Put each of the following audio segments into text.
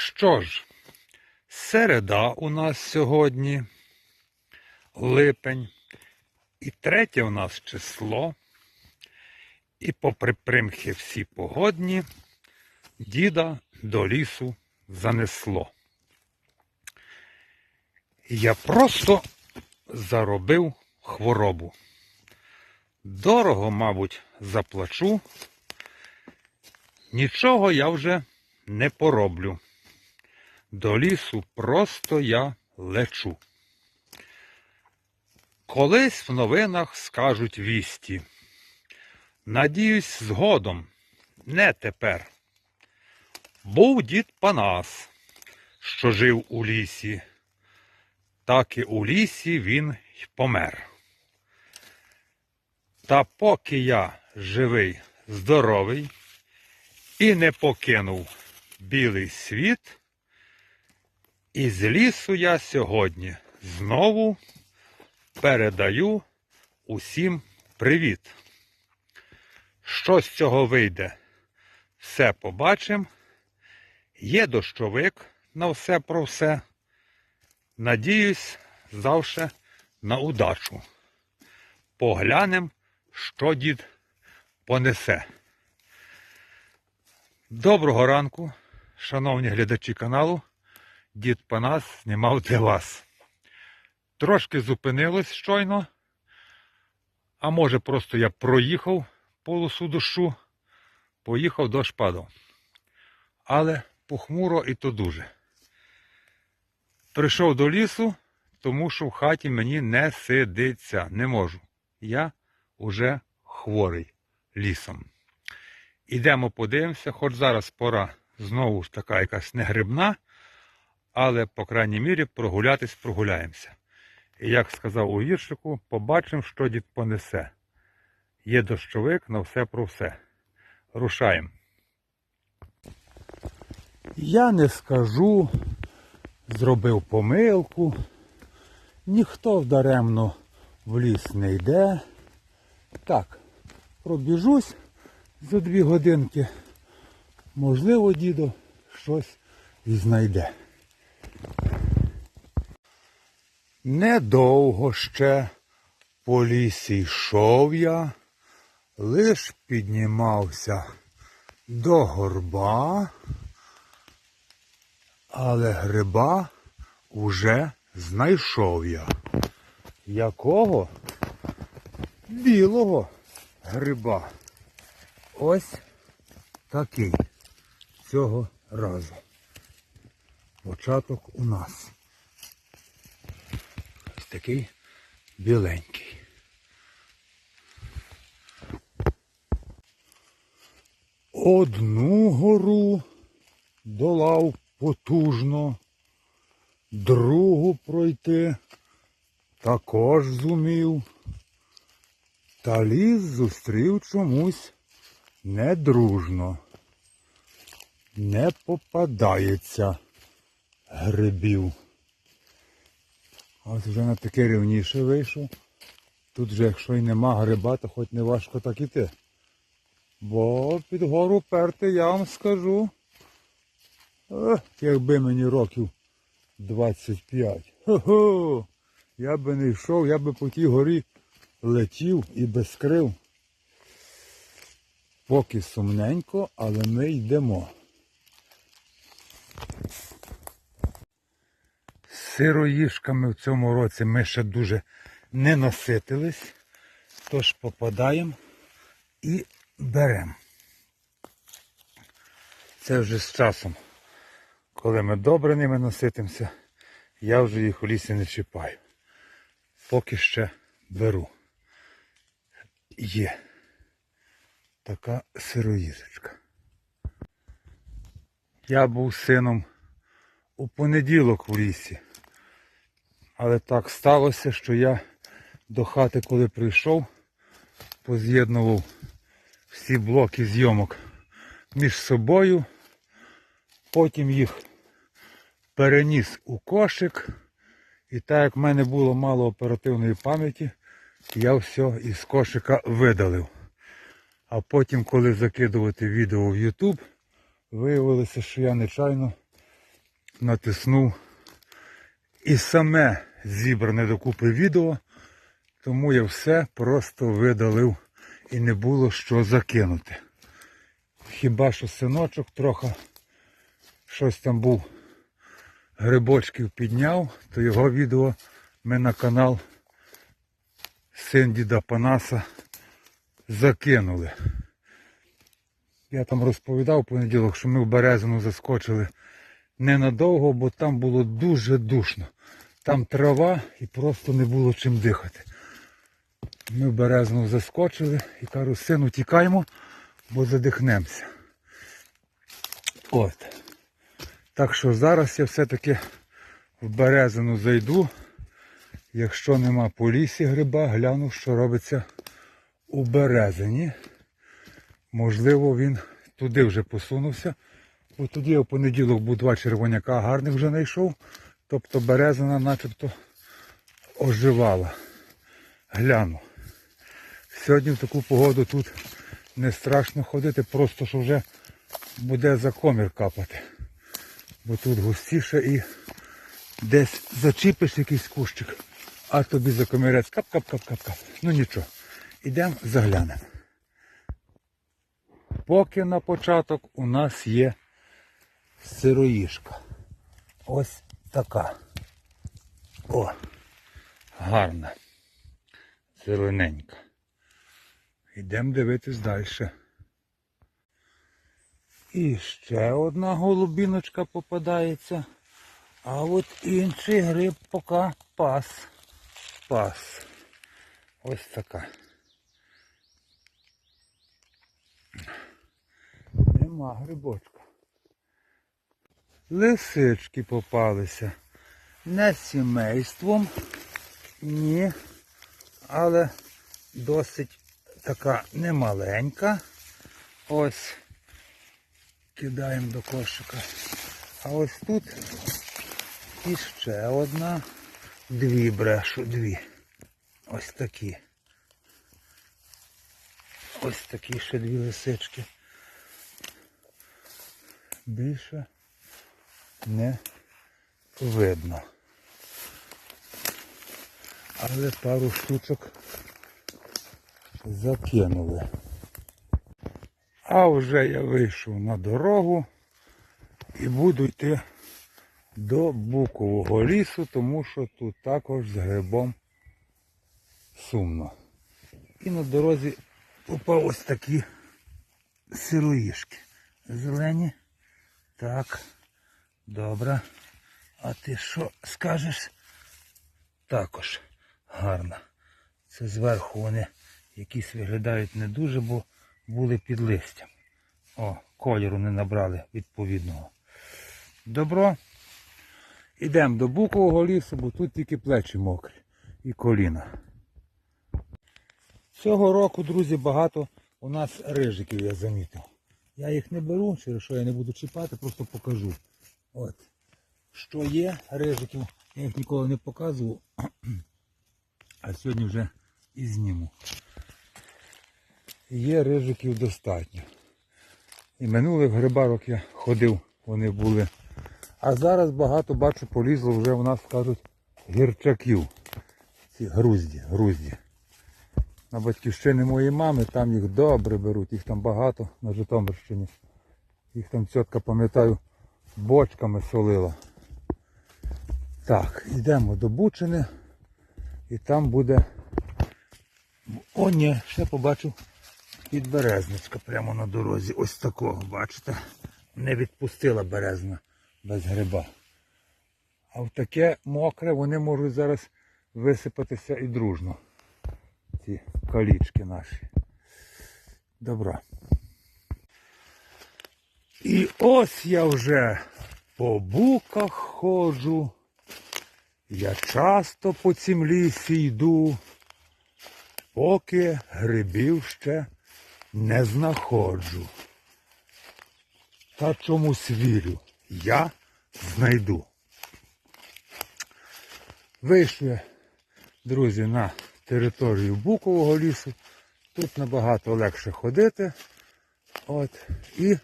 Що ж, середа у нас сьогодні, липень, і третє у нас число. І попри примхи всі погодні, діда до лісу занесло. Я просто заробив хворобу. Дорого, мабуть, заплачу. Нічого я вже не пороблю. До лісу просто я лечу. Колись в новинах скажуть вісті. Надіюсь, згодом, не тепер. Був дід Панас, що жив у лісі, так і у лісі він й помер. Та поки я живий, здоровий і не покинув білий світ, із лісу я сьогодні знову передаю усім привіт. Що з цього вийде? Все побачимо. Є дощовик на все про все. Надіюсь, завше на удачу. Поглянем, що дід понесе. Доброго ранку, шановні глядачі каналу. Дід Панас знімав для вас. Трошки зупинилось щойно. А може просто я проїхав полосу дощу, поїхав дощ падав. Але похмуро і то дуже. Прийшов до лісу, тому що в хаті мені не сидиться. Не можу. Я уже хворий лісом. Ідемо подивимося, хоч зараз пора знову ж така якась негрибна, але, по крайній мірі, прогулятись прогуляємося. І як сказав у віршику, побачимо, що дід понесе. Є дощовик на все про все. Рушаємо. Я не скажу, зробив помилку. Ніхто даремно в ліс не йде. Так, пробіжусь за дві годинки. Можливо, дідо щось і знайде. Недовго ще по лісі йшов я, лиш піднімався до горба, але гриба уже знайшов я. Якого? Білого гриба. Ось такий цього разу. Початок у нас. Такий біленький. Одну гору долав потужно, другу пройти також зумів. Та ліс зустрів чомусь недружно. Не попадається грибів. Ось вже на таке рівніше вийшов. Тут же, якщо й нема гриба, то хоч не важко так іти. Бо під гору перти, я вам скажу. Ех, якби мені років 25. Хо-хо! Я би не йшов, я би по тій горі летів і без крил. Поки сумненько, але ми йдемо. Сироїшками в цьому році ми ще дуже не наситились, тож попадаємо і беремо. Це вже з часом, коли ми добре ними наситимося, я вже їх у лісі не чіпаю. Поки ще беру. Є така сироїжечка. Я був сином у понеділок в лісі. Але так сталося, що я до хати, коли прийшов, поз'єднував всі блоки зйомок між собою, потім їх переніс у кошик. І так як в мене було мало оперативної пам'яті, я все із кошика видалив. А потім, коли закидувати відео в YouTube, виявилося, що я нечайно натиснув і саме зібране докупи відео, тому я все просто видалив і не було що закинути. Хіба що синочок трохи щось там був грибочків підняв, то його відео ми на канал син діда Панаса закинули. Я там розповідав в понеділок, що ми в Березину заскочили ненадовго, бо там було дуже душно. Там трава і просто не було чим дихати. Ми в Березину заскочили і кажу, сину, тікаємо, бо задихнемося. От. Так що зараз я все-таки в Березину зайду. Якщо нема по лісі гриба, гляну, що робиться у Березині. Можливо, він туди вже посунувся. Бо тоді я в понеділок був два червоняка гарних вже знайшов. Тобто березина начебто оживала. Гляну. Сьогодні в таку погоду тут не страшно ходити, просто що вже буде за комір капати. Бо тут густіше і десь зачіпиш якийсь кущик, а тобі за комірець кап-кап-кап-кап-кап. Ну нічого. Ідемо заглянемо. Поки на початок у нас є сироїшка. Ось така. О, гарна. Зелененька. Йдемо дивитись далі. І ще одна голубіночка попадається. А от інший гриб поки пас. Пас. Ось така. Нема грибочка. Лисички попалися. Не сімейством, ні, але досить така немаленька. Ось кидаємо до кошика. А ось тут іще одна. Дві брешу, дві. Ось такі. Ось такі ще дві лисички. Більше не видно. Але пару штучок закинули. А вже я вийшов на дорогу і буду йти до Букового лісу, тому що тут також з грибом сумно. І на дорозі попав ось такі сироїшки. Зелені. Так, добре. А ти що скажеш? Також гарно. Це зверху вони якісь виглядають не дуже, бо були під листям. О, кольору не набрали відповідного. Добро. Ідемо до букового лісу, бо тут тільки плечі мокрі і коліна. Цього року, друзі, багато у нас рижиків я замітив. Я їх не беру, через що я не буду чіпати, просто покажу. От. Що є рижиків, я їх ніколи не показував, а сьогодні вже і зніму. Є рижиків достатньо. І минулих грибарок я ходив, вони були. А зараз багато бачу полізло вже у нас кажуть гірчаків. Ці грузді, грузді. На батьківщини моєї мами, там їх добре беруть, їх там багато на Житомирщині. Їх там тітка, пам'ятаю, бочками солила. Так, йдемо до Бучини і там буде... О, ні, ще побачив підберезничка прямо на дорозі. Ось такого, бачите? Не відпустила березна без гриба. А в таке мокре вони можуть зараз висипатися і дружно. Ці калічки наші. Добро. І ось я вже по буках ходжу. Я часто по цім лісі йду, поки грибів ще не знаходжу. Та чомусь вірю, я знайду. Вийшли, друзі, на територію Букового лісу. Тут набагато легше ходити. От. І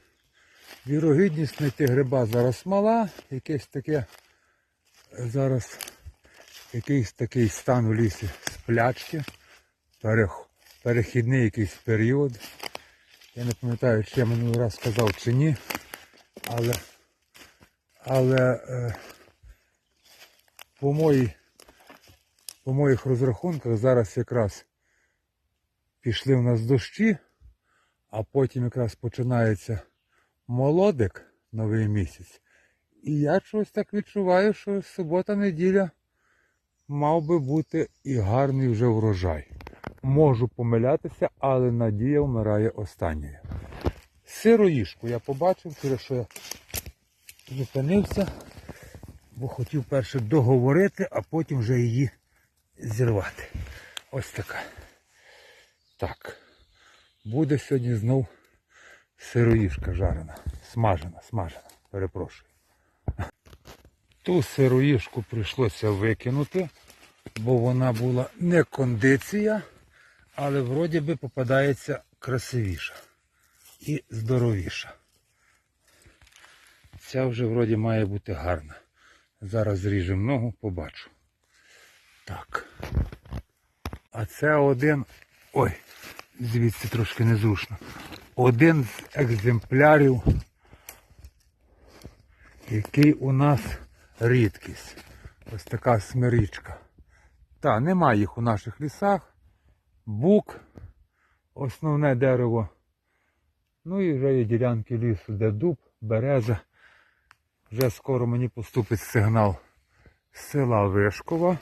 Вірогідність знайти гриба зараз мала, якесь таке е, зараз якийсь такий стан у лісі сплячки, перех- перехідний якийсь період. Я не пам'ятаю, чи я минулий раз сказав чи ні, але, але е, по, моїй, по моїх розрахунках зараз якраз пішли в нас дощі, а потім якраз починається молодик новий місяць. І я щось так відчуваю, що субота-неділя мав би бути і гарний вже врожай. Можу помилятися, але надія вмирає останньою. Сироїшку я побачив, через що я зупинився, бо хотів перше договорити, а потім вже її зірвати. Ось така. Так. Буде сьогодні знов сироїшка жарена. Смажена, смажена. Перепрошую. Ту сироїшку прийшлося викинути, бо вона була не кондиція, але вроді би попадається красивіша і здоровіша. Ця вже вроді має бути гарна. Зараз зріжемо ногу, побачу. Так. А це один. Ой, звідси трошки незручно. Один з екземплярів, який у нас рідкість. Ось така смирічка. Та, немає їх у наших лісах. Бук, основне дерево. Ну і вже є ділянки лісу, де дуб, береза. Вже скоро мені поступить сигнал з села Вишкова.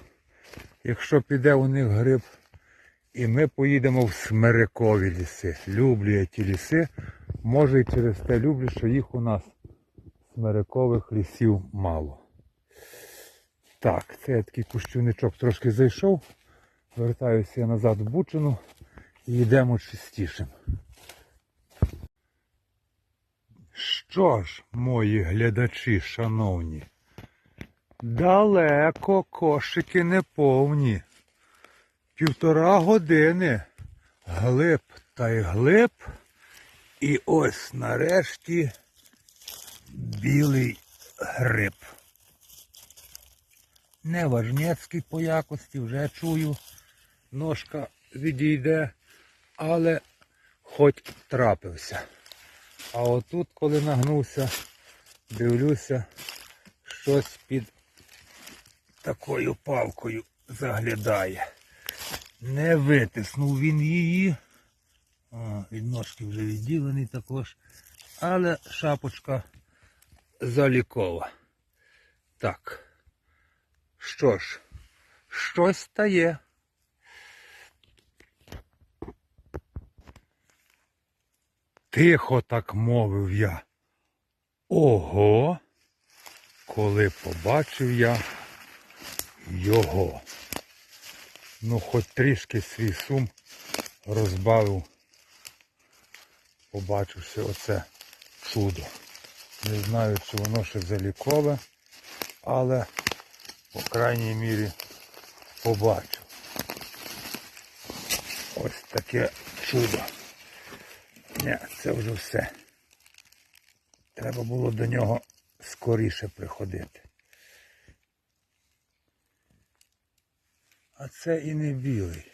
Якщо піде у них гриб, і ми поїдемо в Смирикові ліси. Люблю я ті ліси. Може і через те люблю, що їх у нас смирикових лісів мало. Так, це я такий кущівничок трошки зайшов. Вертаюся я назад в Бучину і йдемо чистішим. Що ж, мої глядачі, шановні, далеко кошики не повні. Півтора години глиб та й глиб. І ось нарешті білий гриб. Не важнецький по якості, вже чую, ножка відійде, але хоч трапився. А отут, коли нагнувся, дивлюся, щось під такою палкою заглядає. Не витиснув він її. О, від вже відділений також. Але шапочка залікова. Так. Що ж, щось стає. Тихо так мовив я. Ого, коли побачив я його. Ну, хоч трішки свій сум розбавив, побачивши оце чудо. Не знаю, чи воно ще залікове, але по крайній мірі побачив. Ось таке чудо. Ні, це вже все. Треба було до нього скоріше приходити. Це і не білий.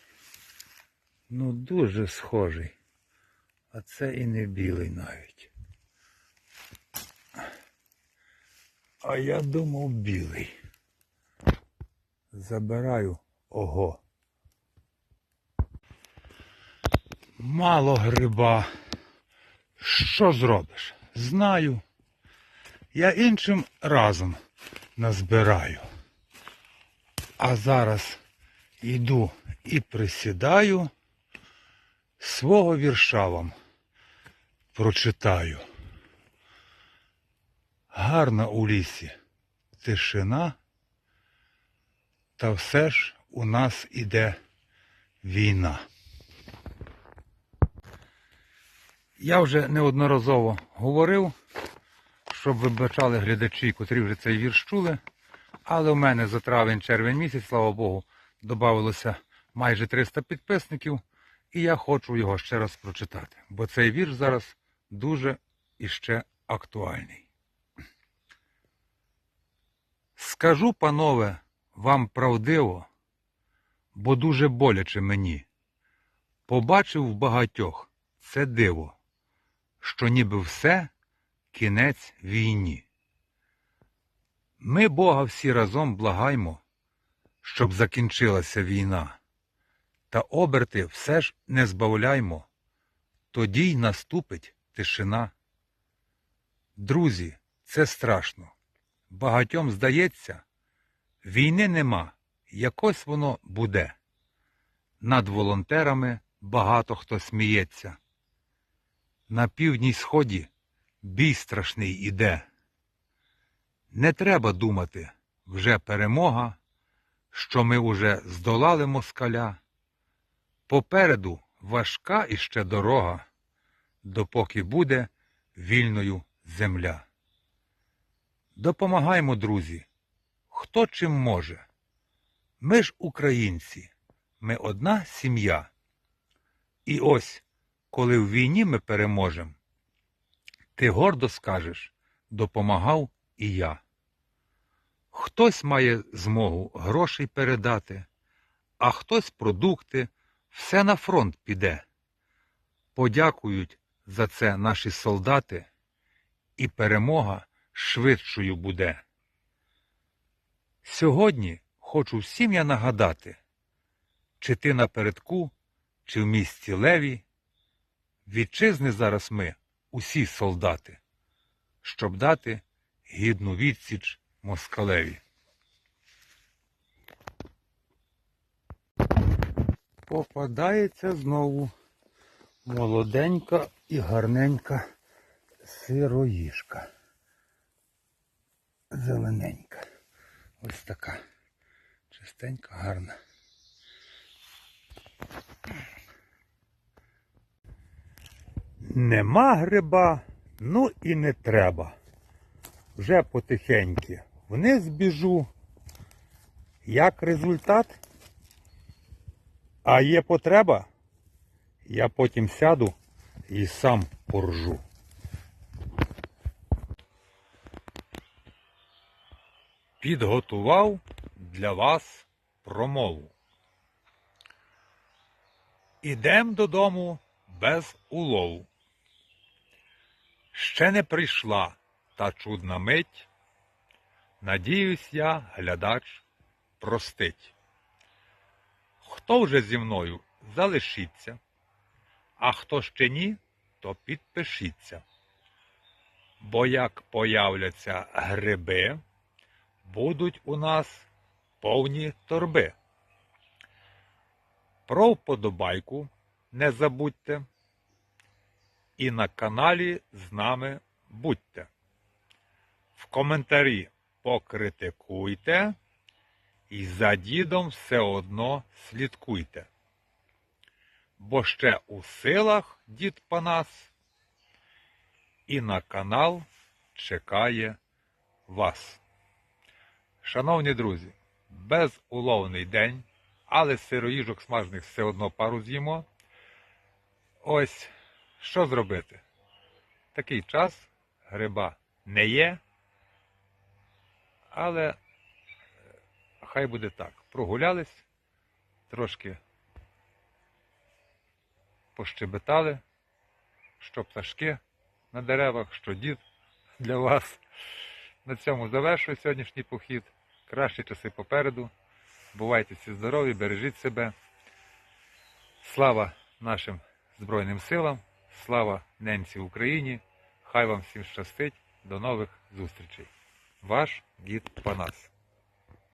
Ну дуже схожий. А це і не білий навіть. А я думав білий. Забираю ого. Мало гриба. Що зробиш? Знаю. Я іншим разом назбираю. А зараз йду і присідаю, свого вірша вам прочитаю. Гарна у лісі тишина, та все ж у нас іде війна. Я вже неодноразово говорив, щоб вибачали глядачі, котрі вже цей вірш чули. Але у мене за травень-червень місяць, слава Богу, додавалося майже 300 підписників. І я хочу його ще раз прочитати. Бо цей вірш зараз дуже і ще актуальний. Скажу, панове, вам правдиво, бо дуже боляче мені. Побачив в багатьох це диво, що ніби все кінець війні. Ми Бога всі разом благаймо, щоб закінчилася війна, та оберти все ж не збавляймо, тоді й наступить тишина. Друзі, це страшно. Багатьом здається, війни нема, якось воно буде. Над волонтерами багато хто сміється. На півдні й сході бій страшний іде. Не треба думати, вже перемога, що ми уже здолали москаля. Попереду важка іще дорога, допоки буде вільною земля. Допомагаймо, друзі, хто чим може. Ми ж українці, ми одна сім'я. І ось, коли в війні ми переможем, ти гордо скажеш, допомагав і я. Хтось має змогу грошей передати, а хтось продукти, все на фронт піде. Подякують за це наші солдати, і перемога швидшою буде. Сьогодні хочу всім я нагадати, чи ти напередку, чи в місті Леві, вітчизни зараз ми, усі солдати, щоб дати гідну відсіч москалеві. Попадається знову молоденька і гарненька сироїжка. Зелененька. Ось така. Чистенька, гарна. Нема гриба, ну і не треба. Вже потихеньки вниз біжу. Як результат? А є потреба? Я потім сяду і сам поржу. Підготував для вас промову. Ідем додому без улову. Ще не прийшла та чудна мить. Надіюсь я, глядач, простить. Хто вже зі мною залишиться, а хто ще ні, то підпишіться. Бо як появляться гриби, будуть у нас повні торби. Про вподобайку не забудьте. І на каналі з нами будьте. В коментарі покритикуйте і за дідом все одно слідкуйте. Бо ще у силах дід Панас і на канал чекає вас. Шановні друзі, безуловний день, але сироїжок смажених все одно пару з'їмо. Ось що зробити? Такий час гриба не є, але е, хай буде так. Прогулялись, трошки пощебетали, що пташки на деревах, що дід для вас. На цьому завершую сьогоднішній похід. Кращі часи попереду. Бувайте всі здорові, бережіть себе. Слава нашим Збройним силам, слава ненці Україні! Хай вам всім щастить. До нових зустрічей. Ваш гид Панас.